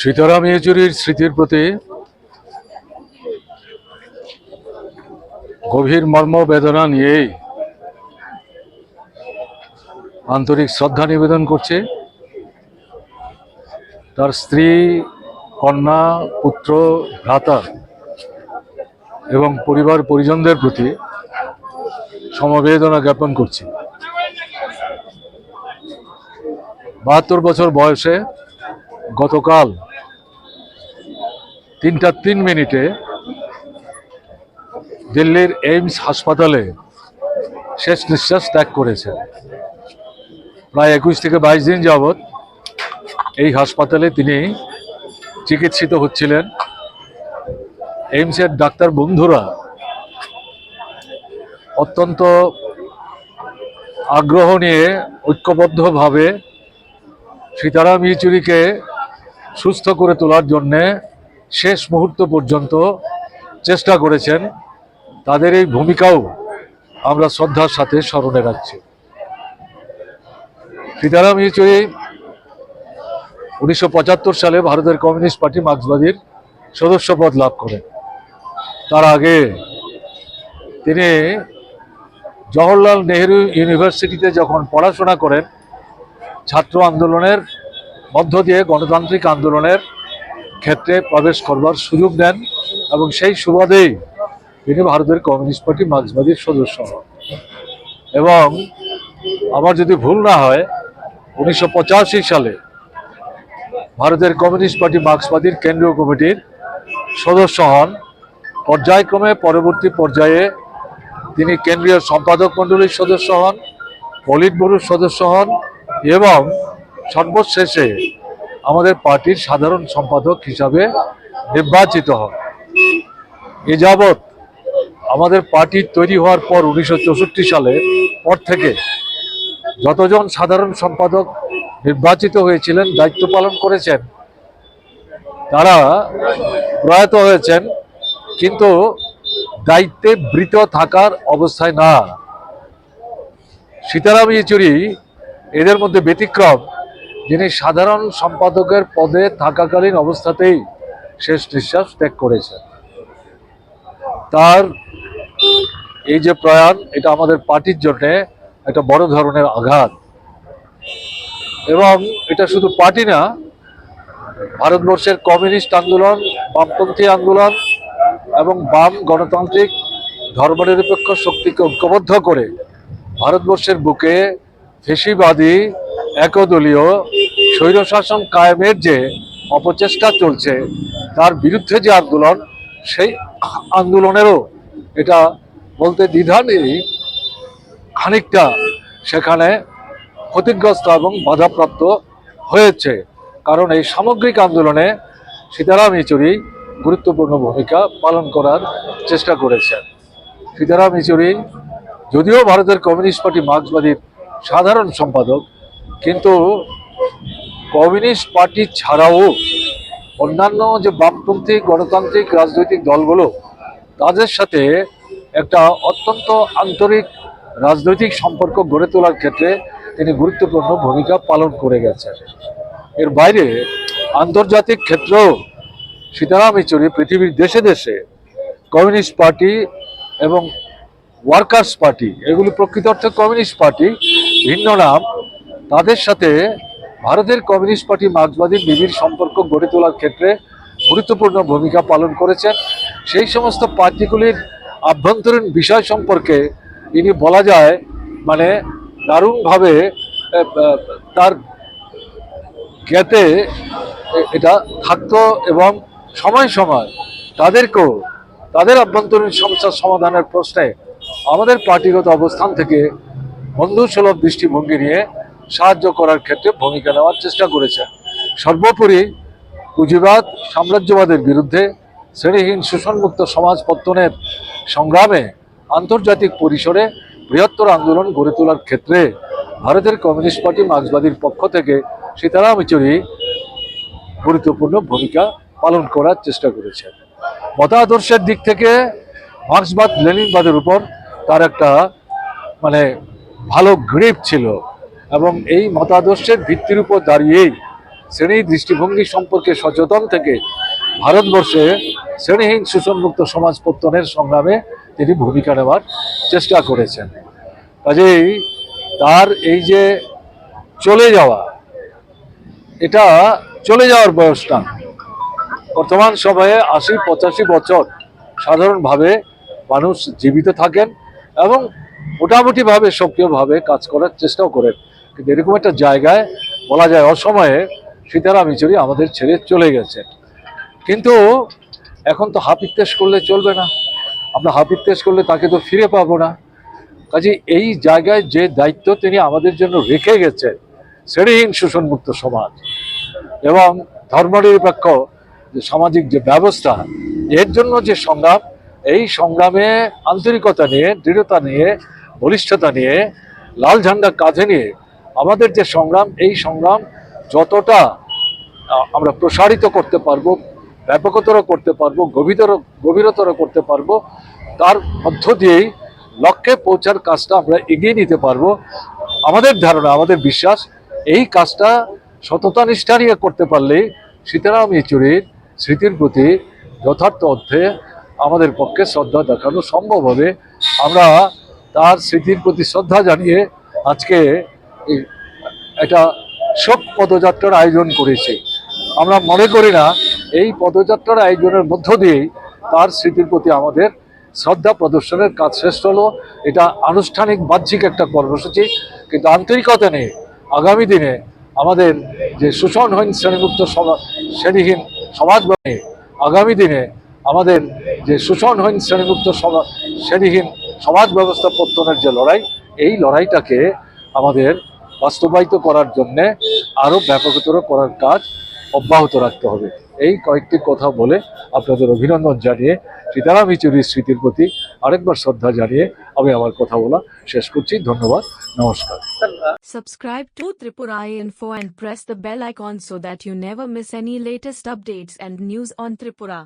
সীতারাম ইয়েচুরির স্মৃতির প্রতি গভীর মর্ম বেদনা নিয়েই আন্তরিক শ্রদ্ধা নিবেদন করছে। তার স্ত্রী, কন্যা, পুত্র, ভ্রাতা এবং পরিবার পরিজনদের প্রতি সমবেদনা জ্ঞাপন করছি। বাহাত্তর বছর বয়সে গতকাল তিনটা তিন মিনিটে দিল্লির এইমস হাসপাতালে শেষ নিঃশ্বাস ত্যাগ করেছেন প্রায় একুশ থেকে বাইশ দিন যাবৎ এই হাসপাতালে তিনি চিকিৎসিত হচ্ছিলেন। এইমসের ডাক্তার বন্ধুরা অত্যন্ত আগ্রহ নিয়ে ঐক্যবদ্ধভাবে সীতারাম ইয়েচুরিকে সুস্থ করে তোলার জন্যে শেষ মুহূর্ত পর্যন্ত চেষ্টা করেছেন। তাদের এই ভূমিকাও আমরা শ্রদ্ধার সাথে স্মরণে রাখছি। সীতারাম ইয়েচুরি উনিশশো সালে ভারতের কমিউনিস্ট পার্টি মার্ক্সবাদীর সদস্যপদ লাভ করেন। তার আগে তিনি জওহরলাল নেহেরু ইউনিভার্সিটিতে যখন পড়াশোনা করেন, ছাত্র আন্দোলনের মধ্য দিয়ে গণতান্ত্রিক আন্দোলনের ক্ষেত্রে প্রবেশ করবার সুযোগ নেন এবং সেই সুবাদেই তিনি ভারতের কমিউনিস্ট পার্টি মার্ক্সবাদীর সদস্য হন। এবং আমার যদি ভুল না হয়, উনিশশো পঁচাশি সালে ভারতের কমিউনিস্ট পার্টি মার্ক্সবাদীর কেন্দ্রীয় কমিটির সদস্য হন। পর্যায়ক্রমে পরবর্তী পর্যায়ে তিনি কেন্দ্রীয় সম্পাদক মণ্ডলীর সদস্য হন, পলিট ব্যুরোর সদস্য হন এবং সর্বশেষে আমাদের পার্টির সাধারণ সম্পাদক হিসাবে নির্বাচিত হন। এ যাবৎ আমাদের পার্টি তৈরি হওয়ার পর উনিশশো সালে পর থেকে যতজন সাধারণ সম্পাদক নির্বাচিত হয়েছিলেন, দায়িত্ব পালন করেছেন, তারা প্রয়াত হয়েছেন, কিন্তু দায়িত্বে বৃত থাকার অবস্থায় না। সীতারাম ইয়েচুরি এদের মধ্যে ব্যতিক্রম। যিনি সাধারণ সম্পাদকের পদে থাকাকালীন অবস্থাতেই শেষ নিঃশ্বাস ত্যাগ করেছেন। তার এই যে প্রয়াণ, এটা আমাদের পার্টির জন্য একটা বড় ধরনের আঘাত। এবং এটা শুধু পার্টি না, ভারতবর্ষের কমিউনিস্ট আন্দোলন, বামপন্থী আন্দোলন এবং বাম গণতান্ত্রিক ধর্মনিরপেক্ষ শক্তিকে ঐক্যবদ্ধ করে ভারতবর্ষের বুকে ফেসিবাদী একদলীয় স্বৈরশাসন কায়েমের যে অপচেষ্টা চলছে, তার বিরুদ্ধে যে আন্দোলন, সেই আন্দোলনেরও এটা বলতে দ্বিধা নেই। খানিকটা সেখানে ক্ষতিগ্রস্ত এবং বাধাপ্রাপ্ত হয়েছে। কারণ এই সামগ্রিক আন্দোলনে সীতারাম ইচুরি গুরুত্বপূর্ণ ভূমিকা পালন করার চেষ্টা করেছেন। সীতারাম ইচুরি, যদিও ভারতের কমিউনিস্ট পার্টি মার্ক্সবাদীর সাধারণ সম্পাদক কিন্তু কমিউনিস্ট পার্টি ছাড়াও অন্যান্য যে বামপন্থী গণতান্ত্রিক রাজনৈতিক দলগুলো, তাদের সাথে একটা অত্যন্ত আন্তরিক রাজনৈতিক সম্পর্ক গড়ে তোলার ক্ষেত্রে তিনি গুরুত্বপূর্ণ ভূমিকা পালন করে গেছেন। এর বাইরে আন্তর্জাতিক ক্ষেত্রেও সীতারাম ইচুরি পৃথিবীর দেশে দেশে কমিউনিস্ট পার্টি এবং ওয়ার্কার্স পার্টি, এগুলি প্রকৃত অর্থে কমিউনিস্ট পার্টি, ভিন্ন নাম তাদের সাথে ভারতের কমিউনিস্ট পার্টি মার্ক্সবাদীর নিবিড় সম্পর্ক গড়ে তোলার ক্ষেত্রে গুরুত্বপূর্ণ ভূমিকা পালন করেছেন। সেই সমস্ত পার্টিগুলির আভ্যন্তরীণ বিষয় সম্পর্কে তিনি বলা যায় মানে দারুণভাবে তার জ্ঞাতে এটা থাকতো এবং সময় সময় তাদেরকেও, তাদের আভ্যন্তরীণ সমস্যার সমাধানের প্রশ্নে আমাদের পার্টিগত অবস্থান থেকে বন্ধু সুলভ দৃষ্টিভঙ্গি নিয়ে সাহায্য করার ক্ষেত্রে ভূমিকা নেওয়ার চেষ্টা করেছে। সর্বোপরি পুঁজিবাদ, সাম্রাজ্যবাদের বিরুদ্ধে শ্রেণীহীন শোষণমুক্ত সমাজ পত্তনের সংগ্রামে আন্তর্জাতিক পরিসরে বৃহত্তর আন্দোলন গড়ে তোলার ক্ষেত্রে ভারতের কমিউনিস্ট পার্টি মার্ক্সবাদীর পক্ষ থেকে সীতারাম ইচুরি গুরুত্বপূর্ণ ভূমিকা পালন করার চেষ্টা করেছে। মতাদর্শের দিক থেকে মার্ক্সবাদ, লেনিনবাদের উপর তার একটা মানে ভালো গ্রিপ ছিল। এবং এই মতাদর্শের ভিত্তির উপর দাঁড়িয়েই শ্রেণি দৃষ্টিভঙ্গি সম্পর্কে সচেতন থেকে ভারতবর্ষে শ্রেণীহীন শোষণমুক্ত সমাজ পত্তনের সংগ্রামে তিনি ভূমিকা নেওয়ার চেষ্টা করেছেন। কাজেই তার এই যে চলে যাওয়া, এটা চলে যাওয়ার বয়স না। বর্তমান সময়ে আশি পঁচাশি বছর সাধারণভাবে মানুষ জীবিত থাকেন এবং মোটামুটিভাবে সক্রিয়ভাবে কাজ করার চেষ্টাও করেন। কিন্তু এরকম একটা জায়গায় বলা যায় অসময়ে সীতারাম ইচুরি আমাদের ছেড়ে চলে গেছে। কিন্তু এখন তো হাপিত্তেশ করলে চলবে না। আমরা হাপিত্তেশ করলে তাকে তো ফিরে পাবো না। কাজে এই জায়গায় যে দায়িত্ব তিনি আমাদের জন্য রেখে গেছেন শ্রেণীহীন শোষণমুক্ত সমাজ। এবং ধর্মনিরপেক্ষ যে সামাজিক যে ব্যবস্থা, এর জন্য যে সংগ্রাম, এই সংগ্রামে আন্তরিকতা নিয়ে, দৃঢ়তা নিয়ে, বলিষ্ঠতা নিয়ে, লাল ঝান্ডা কাঁধে নিয়ে আমাদের যে সংগ্রাম, এই সংগ্রাম যতটা আমরা প্রসারিত করতে পারব, ব্যাপকতর করতে পারব, গভীরতর গভীরতর করতে পারব, তার মধ্য দিয়েই লক্ষ্যে পৌঁছার কাজটা আমরা এগিয়ে নিতে পারব। আমাদের ধারণা, আমাদের বিশ্বাস, এই কাজটা সততা নিষ্ঠা নিয়ে করতে পারলে সীতারাম ইয়েচুরির স্মৃতির প্রতি যথার্থ অর্থে আমাদের পক্ষে শ্রদ্ধা দেখানো সম্ভব হবে। আমরা তার স্মৃতির প্রতি শ্রদ্ধা জানিয়ে আজকে একটা শোক পদযাত্রার আয়োজন করেছে। আমরা মনে করি না, এই পদযাত্রার আয়োজনের মধ্য দিয়েই তার স্মৃতির প্রতি আমাদের শ্রদ্ধা প্রদর্শনের কাজ শেষ হলো। এটা আনুষ্ঠানিক বাহ্যিক একটা কর্মসূচি, কিন্তু আন্তরিকতা নেই আগামী দিনে আমাদের যে শোষণহীন শ্রেণীমুক্ত সমা- শ্রেণীহীন সমাজ বনে আগামী দিনে আমাদের যে শোষণহীন শ্রেণীমুক্ত সমা- শ্রেণীহীন সমাজ ব্যবস্থা পত্তনের যে লড়াই, এই লড়াইটাকে আমাদের বাস্তবায়িত করার জন্যে আরও ব্যাপকতর করার কাজ অব্যাহত রাখতে হবে। এই কয়েকটি কথা বলে আপনাদের অভিনন্দন জানিয়ে সীতারাম ইচুরির স্মৃতির প্রতি আরেকবার শ্রদ্ধা জানিয়ে আমি আমার কথা বলা শেষ করছি। ধন্যবাদ। নমস্কার। Subscribe to Tripura Info and press the bell icon so that you never miss any latest updates and news on Tripura.